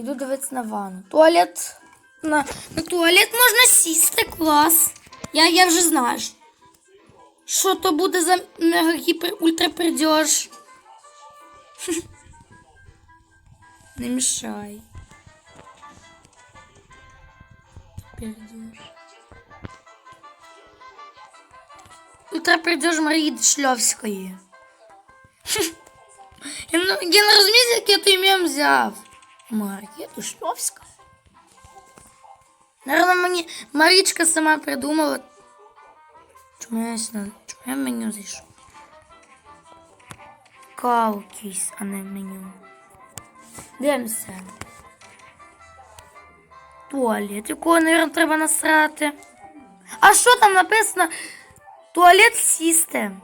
Іду дивитися на ванну. Туалет. На, на туалет можна сісти, клас. Я, я вже знаю. Що то буде за гіпер ультра пердеж. Не мішай. Ультра пердеж Марії Шльовської. Я, не- я розумію, яке ти ім'я взяв. Марія Шльовська. Наверно, мені Марічка сама придумала. Чому я сюди? Чому я меню зайшов? Якийсь, а не меню. Дивимося. Туалет, якого, мабуть, треба насрати. А що там написано? Туалет систем.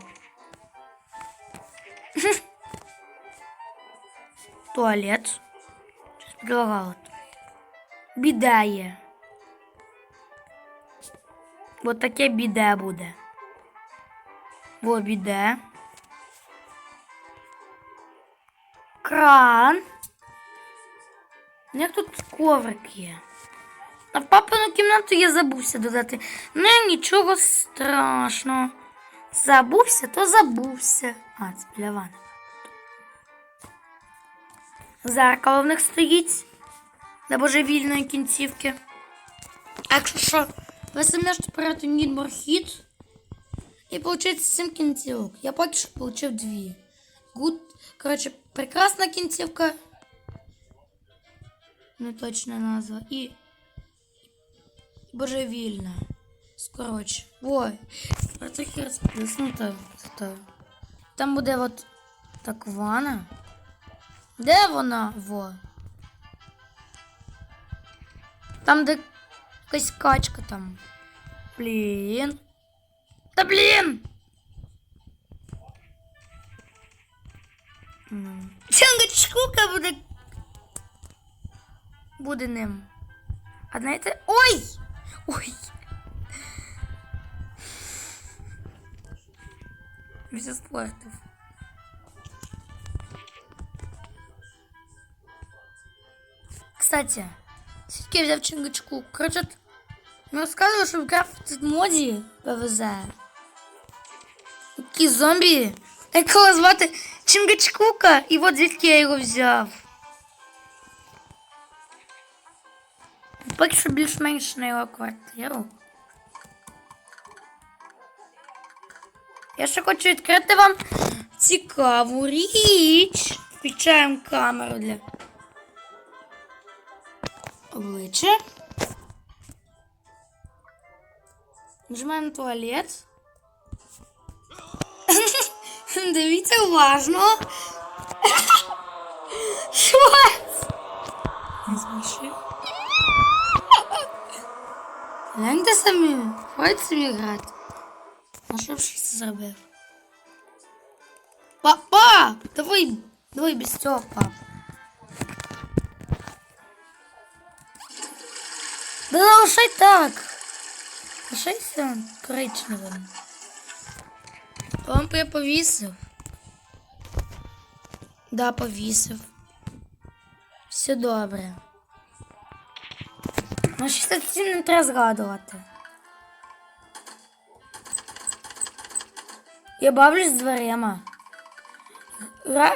Туалет. Предлагало. Біда є. От таке біде буде. Во біде. Кран. Як тут коврик є? А в папину кімнату я забувся додати. Ну нічого страшного. Забувся, то забувся. А, це для ванни. Зеркало стоїть для божевільної кінцівки. А якщо що, ви самі ж перед Нідмор хід. І виходить 7 кінцівок. Я поки що отримав дві. Гуд. Коротше, прекрасна кінцівка. Не точна назва. І. Божевільна. Скоротше. Ой. А трохи розплеснута. Зато. Там буде от так ванна. Де вона? Во. Там, де якась качка там. Блін. Та блін! Чангачкука буде. Буде ним. А знаєте. Ой! Ой! Все спортив. Кстати, все-таки я взяв Чингачку. Короче, от, мне рассказывали, что в граф моді ПВЗ. Такі зомбі, якого звати Чингачкука, і от звідки я його взяв. Поки що більш-менш на його квартиру. Я ще хочу відкрити вам цікаву річ. Включаємо камеру для обличчя. Нажимаємо туалет. Дивіться уважно. Що? це? Не змішуй. Гляньте самі. Хватить самі грати. А що б щось зробив? Папа! Давай, давай без цього, пап. Да залишай так. Лишайся коричневим. Вам я повісив. Да, повісив. Все добре. Ну, 67 не треба згадувати. Я бавлюсь з дверима.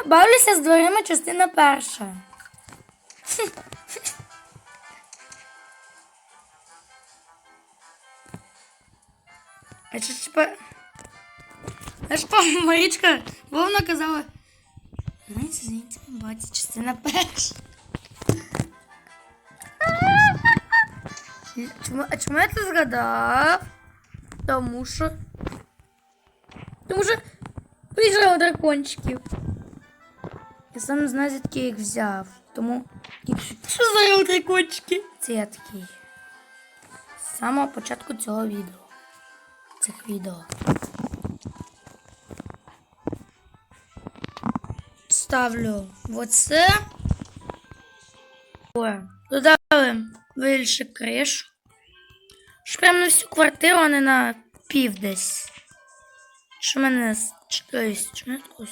Бавлюся з дверима частина перша. А чи типа. А ж пан Марічка Вовна казала. Знаєте, звідти бачить частина перша. Чому, а чому я це згадав? Тому що. Тому що виграв дракончиків. Я сам не знаю, звідки я їх взяв. Тому. Що за дракончики? Це я такий. З самого початку цього відео. Цих відео. Ставлю оце. Додали більше кришу. Що на всю квартиру, а не на пів десь. Що мене чогось. Чому я такого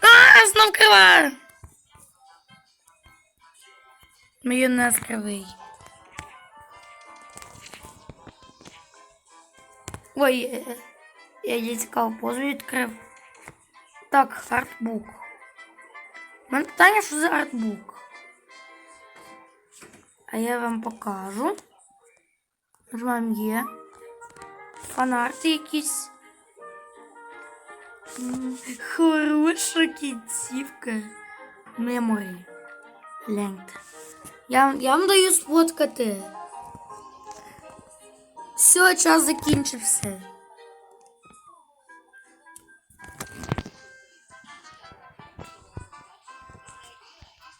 А, знов крива! Майонез кривий. Ой, е, я її цікаву позу відкрив. Так, артбук. У мене питання, що за артбук? А я вам покажу. Нажимаємо є. Фанарти якісь. Хороша кінцівка. Меморі. Гляньте. Я, я вам даю сфоткати. Все, час закінчився.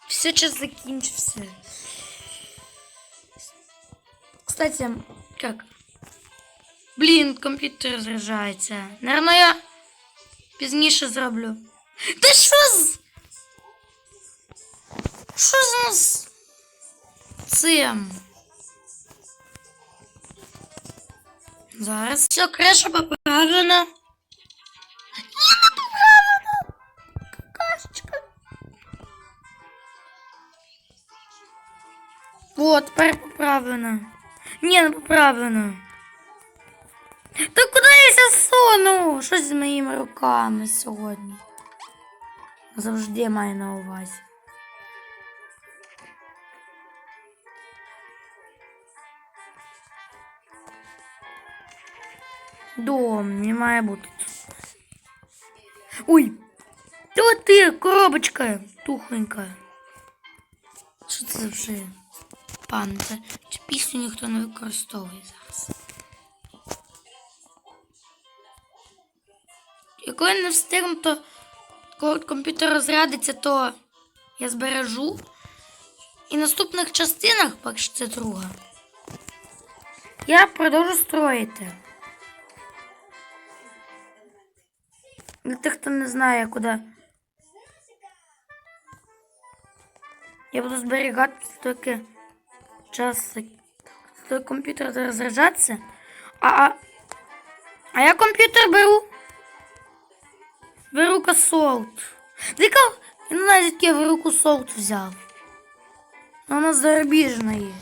Все, час закінчився. Кстати, как? Блін, комп'ютер розряджається. Наверно, я пізніше зроблю. Та що з? Що з нас? Цим? Зараз все креша поправлена. Ні, не поправлена. Какашечка. Вот, тепер поправлено. Ні, не поправлено. Та куди я ся суну? Щось з моїми руками сьогодні. Завжди маю на увазі. Дом не має бути. Ой! То ти, коробочка тухленька. Що це вже? Пан, це цю пісню ніхто не використовує зараз. І не встигну, то коли комп'ютер розрядиться, то я збережу. І в наступних частинах, що це друга, я продовжу строїти. Для тих, хто не знає, куди. Я буду зберігати тільки час той комп'ютер розряджатися. А, а, а я комп'ютер беру. Беру косолт. Дика, я не знаю, звідки я беру косолт взяв. Вона зарубіжна є.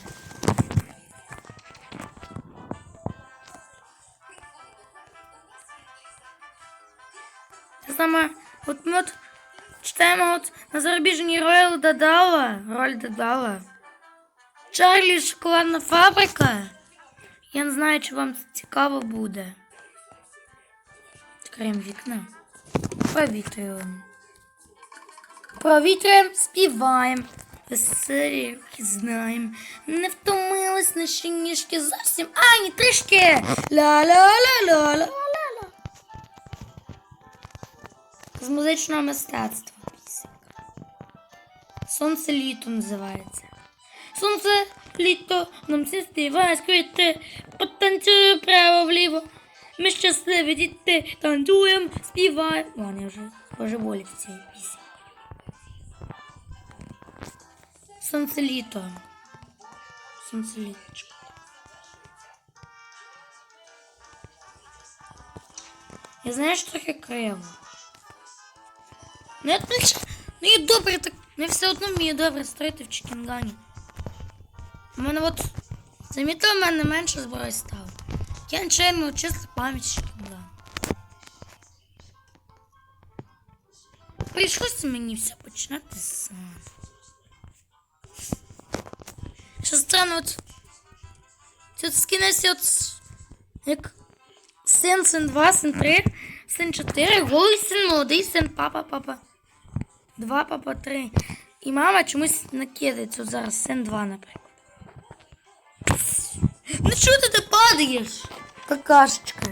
Саме, от от читаємо от на зарубіжній Роyal Дадала, роль Дадала. Чарлі шоколадна фабрика. Я не знаю, чи вам це цікаво буде. Відкриємо вікна. Провітрюємо. Провітрюємо, співаємо. Веселі знаємо. Не втомились наші ніжки зовсім ані трішки. Ла-ла-ла-ла-ла-ла-ла. З музичного мистецтва. Сонце літо називається. Сонце літо, нам всі співає скрити, потанцюю право вліво. Ми щасливі діти, танцюємо, співаємо. Я вже божеволі в цій пісні. Сонце літо. Сонце літочко. Я знаю, що трохи криво. Ну я більше, ну і добре так, ну все одно вмію добре строїти в Чикінгані. У мене от, замітили, в мене менше зброї стало. Я нечаянно чисто пам'ять Чикінган. Прийшлося мені все починати сам. Що странно, от, тут скинеться от, як син, син 2, син 3, син 4, голий син, молодий син, папа, папа. 2, папа, 3. І мама чомусь накидається зараз, син 2, наприклад. Ну чого ти ти падаєш? Какашечка.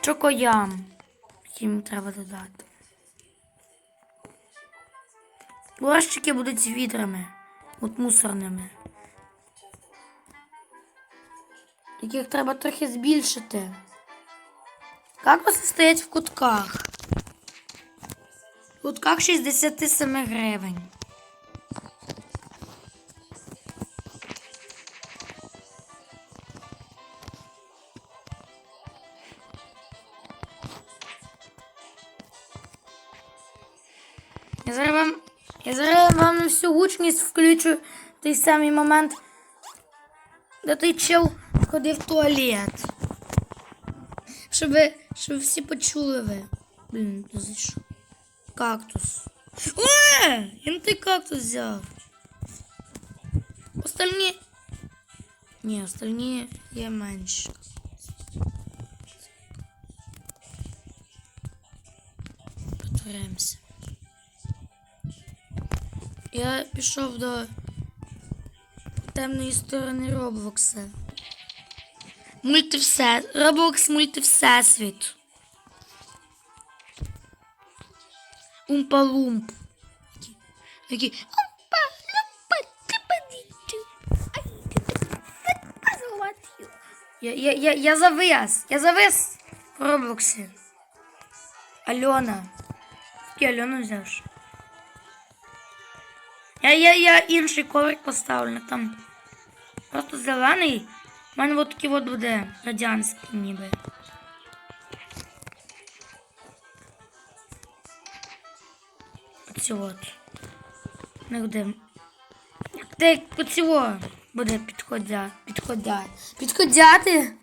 Чокоям. Їм треба додати. Борщики будуть з відрами. От мусорними. Яких треба трохи збільшити. Кактуси стоять в кутках. В кутках 67 гривень. Я зараз вам Я зараз вам на всю гучність включу той самий момент, де той чел ходив в туалет. Щоб, щоб всі почули ви. Блін, зайшов. кактус. О, я ты кактус взял. Остальные... Не, остальные я меньше. Повторяемся. Я пішов до темної сторони Роблокса. Мультивсе... Роблокс мультивсесвіт. Умпа-лумп. Такі. Я, я, я, я завис. Я завис в Роблоксі. Альона. Ти Альону взяв. Я, я, я інший коврик поставлю. Там просто зелений. У мене от такий от буде радянський ніби. Оці от. Не буде. Та як по цього буде підходя, підходяти. Підходяти.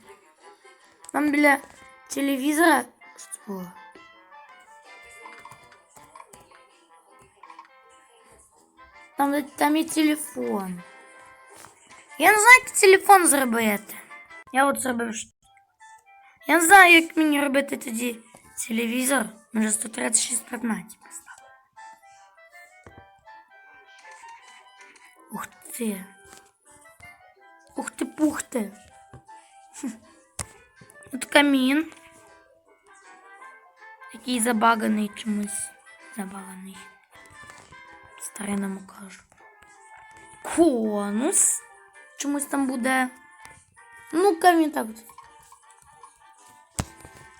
Там біля телевізора. Що? Там, де- там є телефон. Я не знаю, як телефон зробити. Я от зробив. ш- Я не знаю, як мені робити тоді телевізор. Може 136 предметів поставити. Ти. Ух ти пух ти. Хм. От камін. Який забаганий чомусь. Забаганий. Старинному кажу. Конус. Чомусь там буде. Ну, камінь так.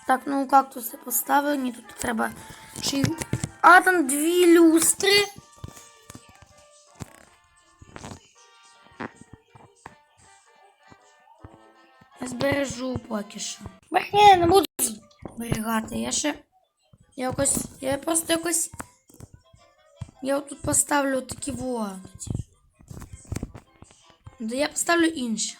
Так, ну кактуси поставлені. Тут треба. А, там дві люстри. Збережу поки що. Ні, не буду зберігати. Я ще. Я якось. Я просто якось. Я тут поставлю такі вогниці. Да я поставлю інші.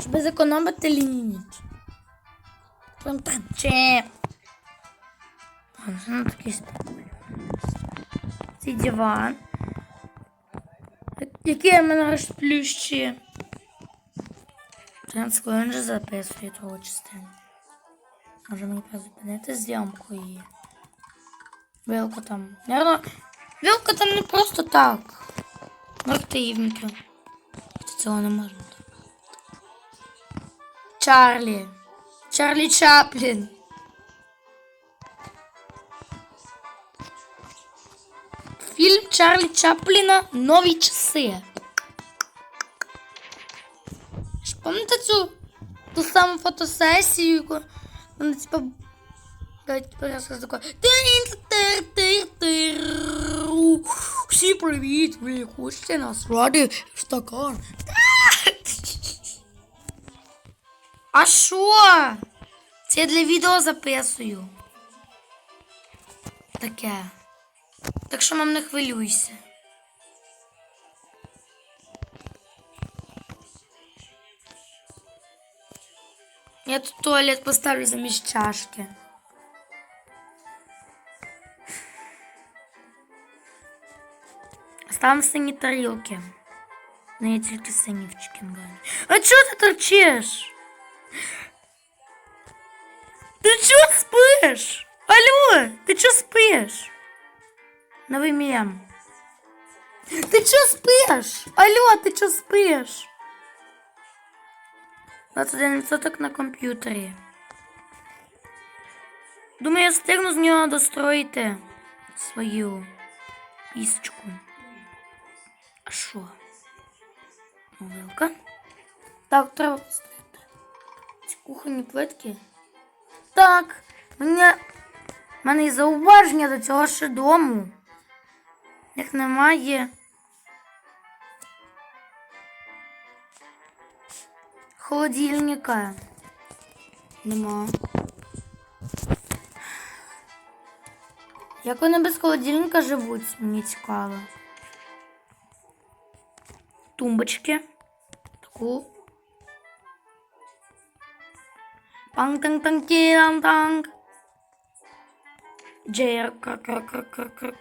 Щоб зекономити ліміт. Прям так че. Ну, такий. Цей диван. Який я мене розплющує. 13 хвилин вже записує того частину. Може мені призупинити зйомку її. Вилка там. Наверно, вилка там не просто так. Активненько. Хоча цього не можна. Чарлі. Чарлі Чаплін. Чарлі Чапліна Нові часи. Пам'ятаєте цю ту саму фотосесію, вона типа розказ такой. Тир-тир-тир-тир. Всі привіт, ви хочете нас ради в стакан. А що? Це я для відео записую. Таке. Так що мам не хвилюйся. Я тут туалет поставлю замість чашки. Там сині тарілки. Ну, я тільки сині в чикенгані. А чого ти торчиш? Ти чого спиш? Алло, ти чого спиш? Новий мем. Ти чого спиш? Алло, ти чого спиш? 21% на комп'ютері. Думаю, я встигну з нього достроїти свою істочку. А що? Вилка. Так, треба поставити. Ці кухонні плитки. Так, мене, мене є зауваження до цього ще дому. Як немає. Холодильника. Нема. Як вони без холодильника живуть, мені цікаво. Тумбочки. Таку. панг танг танг танг танг Джер кр кр кр кр кр